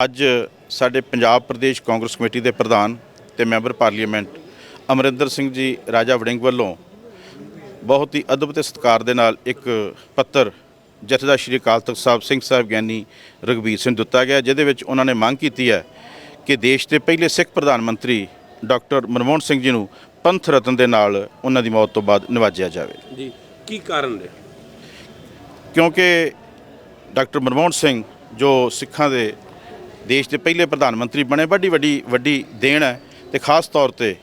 ਅੱਜ ਸਾਡੇ ਪੰਜਾਬ ਪ੍ਰਦੇਸ਼ ਕਾਂਗਰਸ ਕਮੇਟੀ ਦੇ ਪ੍ਰਧਾਨ ਤੇ ਮੈਂਬਰ ਪਾਰਲੀਮੈਂਟ ਅਮਰਿੰਦਰ ਸਿੰਘ ਜੀ ਰਾਜਾ ਵੜਿੰਗ ਵੱਲੋਂ ਬਹੁਤ ਹੀ ਅਦਬ ਤੇ ਸਤਿਕਾਰ ਦੇ ਨਾਲ ਇੱਕ ਪੱਤਰ ਜਥੇਦਾਰ ਸ਼੍ਰੀ ਅਕਾਲ ਤਖਤ ਸਾਹਿਬ ਸਿੰਘ ਸਾਹਿਬ ਗਿਆਨੀ ਰਘਬੀਰ ਸਿੰਘ ਦਿੱਤਾ ਗਿਆ ਜਿਹਦੇ ਵਿੱਚ ਉਹਨਾਂ ਨੇ ਮੰਗ ਕੀਤੀ ਹੈ ਕਿ ਦੇਸ਼ ਦੇ ਪਹਿਲੇ ਸਿੱਖ ਪ੍ਰਧਾਨ ਮੰਤਰੀ ਡਾਕਟਰ ਮਨਮੋਹਨ ਸਿੰਘ ਜੀ ਨੂੰ ਪੰਥ ਰਤਨ ਦੇ ਨਾਲ ਉਹਨਾਂ ਦੀ ਮੌਤ ਤੋਂ ਬਾਅਦ ਨਿਵਾਜਿਆ ਜਾਵੇ। ਜੀ ਕੀ ਕਾਰਨ ਹੈ ਕਿਉਂਕਿ ਡਾਕਟਰ ਮਨਮੋਹਨ ਸਿੰਘ ਜੋ ਸਿੱਖਾਂ ਦੇ ਦੇਸ਼ ਦੇ ਪਹਿਲੇ ਪ੍ਰਧਾਨ ਮੰਤਰੀ ਬਣੇ ਵੱਡੀ ਵੱਡੀ ਵੱਡੀ ਦੇਣ ਹੈ ਤੇ ਖਾਸ ਤੌਰ ਤੇ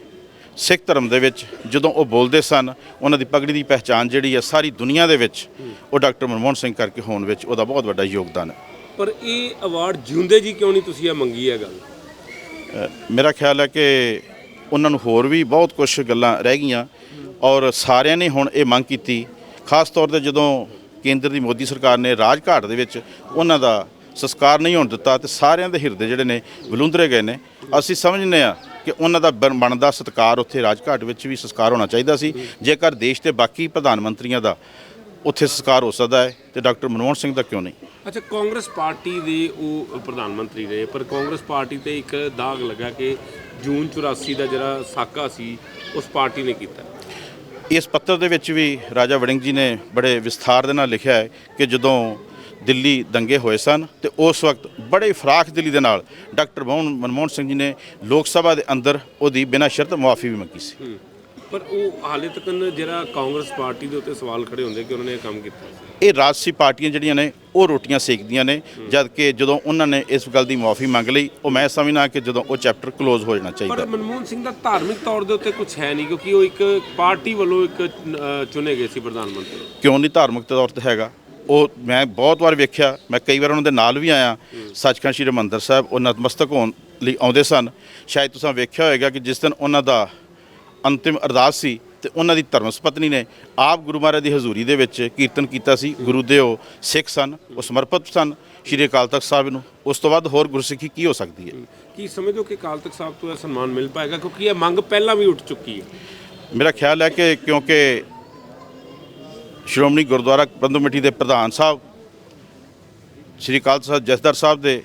ਸਿੱਖ ਧਰਮ ਦੇ ਵਿੱਚ ਜਦੋਂ ਉਹ ਬੋਲਦੇ ਸਨ ਉਹਨਾਂ ਦੀ ਪਗੜੀ ਦੀ ਪਹਿਚਾਨ ਜਿਹੜੀ ਹੈ ਸਾਰੀ ਦੁਨੀਆ ਦੇ ਵਿੱਚ ਉਹ ਡਾਕਟਰ ਮਨਮੋਹਨ ਸਿੰਘ ਕਰਕੇ ਹੋਣ ਵਿੱਚ ਉਹਦਾ ਬਹੁਤ ਵੱਡਾ ਯੋਗਦਾਨ ਹੈ। ਪਰ ਇਹ ਅਵਾਰਡ ਜਿਉਂਦੇ ਜੀ ਕਿਉਂ ਨਹੀਂ ਤੁਸੀਂ ਇਹ ਮੰਗੀ ਹੈ ਗੱਲ? ਮੇਰਾ ਖਿਆਲ ਹੈ ਕਿ ਉਹਨਾਂ ਨੂੰ ਹੋਰ ਵੀ ਬਹੁਤ ਕੁਝ ਗੱਲਾਂ ਰਹਿ ਗਈਆਂ ਔਰ ਸਾਰਿਆਂ ਨੇ ਹੁਣ ਇਹ ਮੰਗ ਕੀਤੀ ਖਾਸ ਤੌਰ ਤੇ ਜਦੋਂ ਕੇਂਦਰ ਦੀ ਮੋਦੀ ਸਰਕਾਰ ਨੇ ਰਾਜਘਾਟ ਦੇ ਵਿੱਚ ਉਹਨਾਂ ਦਾ ਸੰਸਕਾਰ ਨਹੀਂ ਹੋਣ ਦਿੱਤਾ ਤੇ ਸਾਰਿਆਂ ਦੇ ਹਿਰਦੇ ਜਿਹੜੇ ਨੇ ਵਲੂੰਦਰੇ ਗਏ ਨੇ। ਅਸੀਂ ਸਮਝਦੇ ਆ ਕਿ ਉਹਨਾਂ ਦਾ ਬਣ- ਬਣਦਾ ਸਤਿਕਾਰ ਉੱਥੇ ਰਾਜਘਾਟ ਵਿੱਚ ਵੀ ਸੰਸਕਾਰ ਹੋਣਾ ਚਾਹੀਦਾ ਸੀ। ਜੇਕਰ ਦੇਸ਼ ਦੇ ਬਾਕੀ ਪ੍ਰਧਾਨ ਮੰਤਰੀਆਂ ਦਾ ਉੱਥੇ ਸੰਸਕਾਰ ਹੋ ਸਕਦਾ ਹੈ ਤੇ ਡਾਕਟਰ ਮਨਮੋਹਨ ਸਿੰਘ ਦਾ ਕਿਉਂ ਨਹੀਂ? ਅੱਛਾ ਕਾਂਗਰਸ ਪਾਰਟੀ ਦੇ ਉਹ ਪ੍ਰਧਾਨ ਮੰਤਰੀ ਰਹੇ ਪਰ ਕਾਂਗਰਸ ਪਾਰਟੀ ਤੇ ਇੱਕ ਦਾਗ ਲੱਗਾ ਕਿ ਜੂਨ 84 ਦਾ ਜਿਹੜਾ ਸਾਕਾ ਸੀ ਉਸ ਪਾਰਟੀ ਨੇ ਕੀਤਾ। ਇਸ ਪੱਤਰ ਦੇ ਵਿੱਚ ਵੀ ਰਾਜਾ ਵੜਿੰਗ ਜੀ ਨੇ ਬੜੇ ਵਿਸਥਾਰ ਦੇ ਨਾਲ ਲਿਖਿਆ ਹੈ ਕਿ ਜਦੋਂ ਦਿੱਲੀ ਦੰਗੇ ਹੋਏ ਸਨ ਤੇ ਉਸ ਵਕਤ ਬੜੇ ਫਰਾਖ ਦਿਲੀ ਦੇ ਨਾਲ ਡਾਕਟਰ ਮੋਹਨ ਮਨਮੋਹਨ ਸਿੰਘ ਜੀ ਨੇ ਲੋਕ ਸਭਾ ਦੇ ਅੰਦਰ ਉਹਦੀ ਬਿਨਾਂ ਸ਼ਰਤ ਮੁਆਫੀ ਵੀ ਮੰਗੀ ਸੀ। ਪਰ ਉਹ ਹਾਲੇ ਤੱਕ ਜਿਹੜਾ ਕਾਂਗਰਸ ਪਾਰਟੀ ਦੇ ਉੱਤੇ ਸਵਾਲ ਖੜੇ ਹੁੰਦੇ ਕਿ ਉਹਨਾਂ ਨੇ ਇਹ ਕੰਮ ਕੀਤਾ ਇਹ ਰਾਜਸੀ ਪਾਰਟੀਆਂ ਜਿਹੜੀਆਂ ਨੇ ਉਹ ਰੋਟੀਆਂ ਸੇਕਦੀਆਂ ਨੇ ਜਦ ਕਿ ਜਦੋਂ ਉਹਨਾਂ ਨੇ ਇਸ ਗੱਲ ਦੀ ਮੁਆਫੀ ਮੰਗ ਲਈ ਉਹ ਮੈਂ ਸਮਝਣਾ ਕਿ ਜਦੋਂ ਉਹ ਚੈਪਟਰ ਕਲੋਜ਼ ਹੋ ਜਾਣਾ ਚਾਹੀਦਾ। ਪਰ ਮਨਮੋਹਨ ਸਿੰਘ ਦਾ ਧਾਰਮਿਕ ਤੌਰ ਦੇ ਉੱਤੇ ਕੁਝ ਹੈ ਨਹੀਂ ਕਿਉਂਕਿ ਉਹ ਇੱਕ ਪਾਰਟੀ ਵੱਲੋਂ ਇੱਕ ਚੁਣੇ ਗਏ ਸੀ ਪ੍ਰਧਾਨ ਮੰਤਰੀ। ਕਿਉਂ ਨਹੀਂ ਧਾਰਮਿਕ ਤੌਰ ਤੇ ਹੈਗਾ? ਉਹ ਮੈਂ ਬਹੁਤ ਵਾਰ ਵੇਖਿਆ ਮੈਂ ਕਈ ਵਾਰ ਉਹਨਾਂ ਦੇ ਨਾਲ ਵੀ ਆਇਆ ਸੱਚਖੰਡ ਸ਼੍ਰੀ ਹਰਿਮੰਦਰ ਸਾਹਿਬ ਉਹ ਨਤਮਸਤਕ ਹੋਣ ਲਈ ਆਉਂਦੇ ਸਨ। ਸ਼ਾਇਦ ਤੁਸੀਂ ਵੇਖਿਆ ਹੋਵੇਗਾ ਕਿ ਜਿਸ ਦਿਨ ਉਹਨਾਂ ਦਾ ਅੰਤਿਮ ਅਰਦਾਸ ਸੀ ਤੇ ਉਹਨਾਂ ਦੀ ਧਰਮਸ ਪਤਨੀ ਨੇ ਆਪ ਗੁਰੂ ਮਹਾਰਾਜ ਦੀ ਹਜ਼ੂਰੀ ਦੇ ਵਿੱਚ ਕੀਰਤਨ ਕੀਤਾ ਸੀ। ਗੁਰੂ ਦੇ ਉਹ ਸਿੱਖ ਸਨ ਉਹ ਸਮਰਪਿਤ ਸਨ ਸ਼੍ਰੀ ਅਕਾਲ ਤਖਤ ਸਾਹਿਬ ਨੂੰ। ਉਸ ਤੋਂ ਬਾਅਦ ਹੋਰ ਗੁਰਸਿੱਖੀ ਕੀ ਹੋ ਸਕਦੀ ਹੈ? ਕੀ ਸਮਝੋ ਕਿ ਅਕਾਲ ਤਖਤ ਸਾਹਿਬ ਤੋਂ ਇਹ ਸਨਮਾਨ ਮਿਲ ਪਾਏਗਾ? ਕਿਉਂਕਿ ਇਹ ਮੰਗ ਪਹਿਲਾਂ ਵੀ ਉੱਠ ਚੁੱਕੀ ਹੈ। ਮੇਰਾ ਖਿਆਲ ਹੈ ਕਿ ਕਿਉਂਕਿ ਸ਼੍ਰੋਮਣੀ ਗੁਰਦੁਆਰਾ ਪ੍ਰਬੰਧਕ ਕਮੇਟੀ ਦੇ ਪ੍ਰਧਾਨ ਸਾਹਿਬ, ਸ਼੍ਰੀ ਅਕਾਲ ਸਾਹਿਬ ਜਥੇਦਾਰ ਸਾਹਿਬ ਦੇ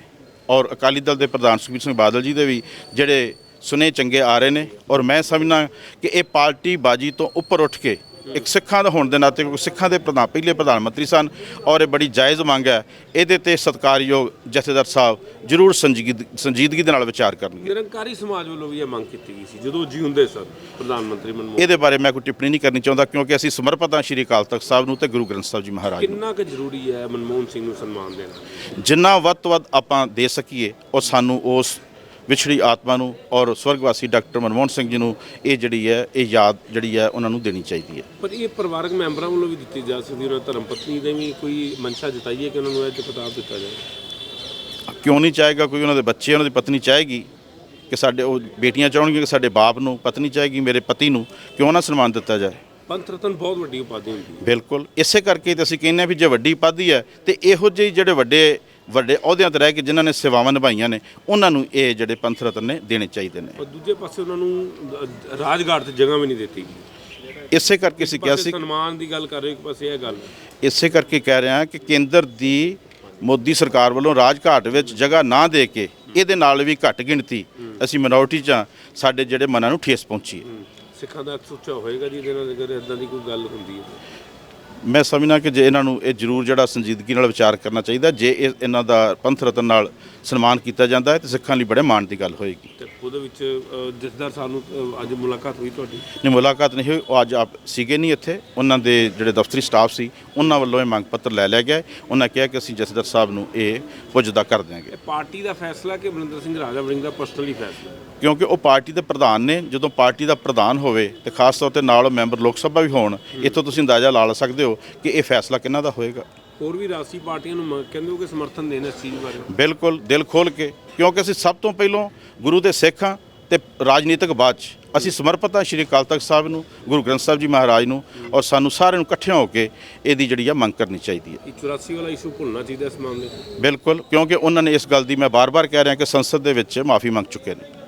ਔਰ ਅਕਾਲੀ ਦਲ ਦੇ ਪ੍ਰਧਾਨ ਸੁਖਬੀਰ ਸਿੰਘ ਬਾਦਲ ਜੀ ਦੇ ਵੀ ਜਿਹੜੇ ਸੁਨੇ ਚੰਗੇ ਆ ਰਹੇ ਨੇ ਔਰ ਮੈਂ ਸਮਝਣਾ ਕਿ ਇਹ ਪਾਰਟੀ ਬਾਜੀ ਤੋਂ ਉੱਪਰ ਉੱਠ ਕੇ ਇੱਕ ਸਿੱਖਾਂ ਦਾ ਹੋਣ ਦੇ ਨਾਤੇ ਕਿਉਂਕਿ ਸਿੱਖਾਂ ਦੇ ਪ੍ਰਧਾਨ ਪਹਿਲੇ ਪ੍ਰਧਾਨ ਮੰਤਰੀ ਸਨ ਔਰ ਇਹ ਬੜੀ ਜਾਇਜ਼ ਮੰਗ ਹੈ ਇਹਦੇ ਤੇ ਸਤਿਕਾਰਯੋਗ ਜਥੇਦਾਰ ਸਾਹਿਬ ਜ਼ਰੂਰ ਸੰਜੀਦ ਸੰਜੀਦਗੀ ਦੇ ਨਾਲ ਵਿਚਾਰ ਕਰਨਗੇ। ਨਿਰੰਕਾਰੀ ਸਮਾਜ ਵੱਲੋਂ ਵੀ ਇਹ ਮੰਗ ਕੀਤੀ ਗਈ ਸੀ ਜਦੋਂ ਜਿਉਂਦੇ ਸਨ ਪ੍ਰਧਾਨ ਮੰਤਰੀ ਮਨਮੋਹਨ ਇਹਦੇ ਬਾਰੇ ਮੈਂ ਕੋਈ ਟਿੱਪਣੀ ਨਹੀਂ ਕਰਨੀ ਚਾਹੁੰਦਾ ਕਿਉਂਕਿ ਅਸੀਂ ਸਮਰਪਿਤ ਹਾਂ ਸ਼੍ਰੀ ਅਕਾਲ ਤਖਤ ਸਾਹਿਬ ਨੂੰ ਤੇ ਗੁਰੂ ਗ੍ਰੰਥ ਸਾਹਿਬ ਜੀ ਮਹਾਰਾਜ ਨੂੰ। ਕਿੰਨਾ ਕੁ ਜ਼ਰੂਰੀ ਹੈ ਮਨਮੋਹਨ ਸਿੰਘ ਨੂੰ ਸਨਮਾਨ ਦੇਣਾ? ਜਿੰਨਾ ਵੱਧ ਤੋਂ ਵੱਧ ਆਪਾਂ ਦੇ ਸਕੀਏ ਉਹ ਸਾਨੂੰ ਉਸ ਵਿਛੜੀ ਆਤਮਾ ਨੂੰ ਔਰ ਸਵਰਗਵਾਸੀ ਡਾਕਟਰ ਮਨਮੋਹਨ ਸਿੰਘ ਜੀ ਨੂੰ ਇਹ ਜਿਹੜੀ ਹੈ ਇਹ ਯਾਦ ਜਿਹੜੀ ਹੈ ਉਹਨਾਂ ਨੂੰ ਦੇਣੀ ਚਾਹੀਦੀ ਹੈ। ਪਰ ਇਹ ਪਰਿਵਾਰਕ ਮੈਂਬਰਾਂ ਵੱਲੋਂ ਵੀ ਦਿੱਤੀ ਜਾ ਸਕਦੀ ਉਹਨਾਂ ਧਰਮ ਪਤਨੀ ਦੇ ਵੀ ਕੋਈ ਮਨਸ਼ਾ ਜਤਾਈਏ ਕਿ ਉਹਨਾਂ ਨੂੰ ਇਹ ਕਿਤਾਬ ਦਿੱਤਾ ਜਾਵੇ ਕਿਉਂ ਨਹੀਂ ਚਾਹੇਗਾ? ਕੋਈ ਉਹਨਾਂ ਦੇ ਬੱਚੇ ਉਹਨਾਂ ਦੀ ਪਤਨੀ ਚਾਹੇਗੀ ਕਿ ਸਾਡੇ ਉਹ ਬੇਟੀਆਂ ਚਾਹਣਗੀਆਂ ਕਿ ਸਾਡੇ ਬਾਪ ਨੂੰ ਪਤਨੀ ਚਾਹੇਗੀ ਮੇਰੇ ਪਤੀ ਨੂੰ ਕਿਉਂ ਨਾ ਸਨਮਾਨ ਦਿੱਤਾ ਜਾਏ? ਪੰਥ ਰਤਨ ਬਹੁਤ ਵੱਡੀ ਉਪਾਧੀ ਹੁੰਦੀ ਹੈ। ਬਿਲਕੁਲ। ਇਸੇ ਕਰਕੇ ਤੇ ਅਸੀਂ ਕਹਿੰਦੇ ਹਾਂ ਵੀ ਜੇ ਵੱਡੀ ਉਪਾਧੀ ਹੈ ਤੇ ਇਹੋ ਜਿਹੇ ਜਿਹੜੇ ਵੱਡੇ ਵੱਡੇ ਅਹੁਦਿਆਂ ਤੇ ਰਹਿ ਕੇ ਜਿਨ੍ਹਾਂ ਨੇ ਸੇਵਾਵਾਂ ਨਿਭਾਈਆਂ ਨੇ ਉਹਨਾਂ ਨੂੰ ਇਹ ਜਿਹੜੇ ਪੰਥ ਰਤਨ ਨੇ ਦੇਣੇ ਚਾਹੀਦੇ ਨੇ। ਪਰ ਦੂਜੇ ਪਾਸੇ ਉਹਨਾਂ ਨੂੰ ਤੇ ਜਗ੍ਹਾ ਵੀ ਨਹੀਂ ਦਿੱਤੀ ਇਸੇ ਕਰਕੇ ਅਸੀਂ ਕਿਹਾ ਸੀ ਸਨਮਾਨ ਦੀ ਗੱਲ ਕਰ ਰਹੇ ਇੱਕ ਪਾਸੇ ਇਹ ਗੱਲ। ਇਸੇ ਕਰਕੇ ਕਹਿ ਰਿਹਾ ਕਿ ਕੇਂਦਰ ਦੀ ਮੋਦੀ ਸਰਕਾਰ ਵੱਲੋਂ ਰਾਜਘਾਟ ਵਿੱਚ ਜਗ੍ਹਾ ਨਾ ਦੇ ਕੇ ਇਹਦੇ ਨਾਲ ਵੀ ਘੱਟ ਗਿਣਤੀ ਅਸੀਂ ਮਿਨੋਰਟੀ ਚ ਸਾਡੇ ਜਿਹੜੇ ਮਨਾਂ ਨੂੰ ਠੇਸ ਪਹੁੰਚੀ ਹੈ। ਸਿੱਖਾਂ ਦਾ ਸੁੱਚਾ ਹੋਏਗਾ ਜੀ ਜਿਹਨਾਂ ਦੇ ਘਰੇ ਇਦਾਂ ਦੀ ਕੋਈ ਗੱਲ ਹੁੰਦੀ ਹੈ। ਮੈਂ ਸਮਝਣਾ ਕਿ ਜੇ ਇਹਨਾਂ ਨੂੰ ਇਹ ਜ਼ਰੂਰ ਜਿਹੜਾ ਸੰਜੀਦਗੀ ਨਾਲ ਵਿਚਾਰ ਕਰਨਾ ਚਾਹੀਦਾ ਜੇ ਇਹ ਇਹਨਾਂ ਦਾ ਪੰਥ ਰਤਨ ਨਾਲ ਸਨਮਾਨ ਕੀਤਾ ਜਾਂਦਾ ਹੈ ਤੇ ਸਿੱਖਾਂ ਲਈ ਬੜੇ ਮਾਣ ਦੀ ਗੱਲ ਹੋਏਗੀ। ਤੇ ਉਹਦੇ ਵਿੱਚ ਜਥੇਦਾਰ ਸਾਹਿਬ ਨੂੰ ਅ, ਅੱਜ ਮੁਲਾਕਾਤ ਹੋਈ ਤੁਹਾਡੀ? ਨੇ ਮੁਲਾਕਾਤ ਨਹੀਂ ਹੋਈ। ਉਹ ਅੱਜ ਆਪ ਸੀਗੇ ਨਹੀਂ ਇੱਥੇ। ਉਹਨਾਂ ਦੇ ਜਿਹੜੇ ਦਫ਼ਤਰੀ ਸਟਾਫ ਸੀ ਉਹਨਾਂ ਵੱਲੋਂ ਇਹ ਮੰਗ ਪੱਤਰ ਲੈ ਲਿਆ ਗਿਆ। ਉਹਨਾਂ ਕਿਹਾ ਕਿ ਅਸੀਂ ਜਥੇਦਾਰ ਸਾਹਿਬ ਨੂੰ ਇਹ ਪੁੱਜਦਾ ਕਰ ਦਿਆਂਗੇ। ਪਾਰਟੀ ਦਾ ਫੈਸਲਾ ਕਿ ਅਮਰਿੰਦਰ ਸਿੰਘ ਰਾਜਾ ਵੜਿੰਗ ਦਾ ਪਰਸਨਲੀ ਫੈਸਲਾ? ਹੈ ਕਿਉਂਕਿ ਉਹ ਪਾਰਟੀ ਦੇ ਪ੍ਰਧਾਨ ਨੇ। ਜਦੋਂ ਪਾਰਟੀ ਦਾ ਪ੍ਰਧਾਨ ਹੋਵੇ ਤੇ ਖਾਸ ਤੌਰ ਤੇ ਨਾਲ ਮੈਂਬਰ ਲੋਕ ਸਭਾ ਵੀ ਹੋਣ ਇੱਥੋਂ ਤੁਸੀਂ ਅੰਦਾਜ਼ਾ ਲਾ ਲ ਸਕਦੇ ਹੋ ਕਿ ਇਹ ਫੈਸਲਾ ਕਿਹਨਾਂ ਦਾ ਹੋਏਗਾ? ਹੋਰ ਵੀ ਰਾਸੀ ਪਾਰਟੀਆਂ ਨੂੰ ਕਹਿੰਦੇ ਹੋ ਕਿ ਸਮਰਥਨ ਦੇਣ ਇਸ ਚੀਜ਼ ਬਾਰੇ? ਬਿਲਕੁਲ ਦਿਲ ਖੋਲ ਕੇ ਕਿਉਂਕਿ ਅਸੀਂ ਸਭ ਤੋਂ ਪਹਿਲਾਂ ਗੁਰੂ ਦੇ ਸਿੱਖ ਹਾਂ ਤੇ ਰਾਜਨੀਤਿਕ ਬਾਅਦ 'ਚ। ਅਸੀਂ ਸਮਰਪਿਤ ਹਾਂ ਸ਼੍ਰੀ ਅਕਾਲ ਤਖਤ ਸਾਹਿਬ ਨੂੰ ਗੁਰੂ ਗ੍ਰੰਥ ਸਾਹਿਬ ਜੀ ਮਹਾਰਾਜ ਨੂੰ ਔਰ ਸਾਨੂੰ ਸਾਰਿਆਂ ਨੂੰ ਇਕੱਠਿਆਂ ਹੋ ਕੇ ਇਹਦੀ ਜਿਹੜੀ ਆ ਮੰਗ ਕਰਨੀ ਚਾਹੀਦੀ ਹੈ ਇਹ 84 ਵਾਲਾ ਇਸ਼ੂ ਭੁੱਲਣਾ ਚਾਹੀਦਾ ਇਸ ਮਾਮਲੇ 'ਚ। ਬਿਲਕੁਲ ਕਿਉਂਕਿ ਉਹਨਾਂ ਨੇ ਇਸ ਗੱਲ ਦੀ ਮੈਂ ਬਾਰ-ਬਾਰ ਕਹਿ ਰਿਹਾ ਕਿ ਸੰਸਦ ਦੇ ਵਿੱਚ ਮਾਫੀ ਮੰਗ ਚੁੱਕੇ ਨੇ।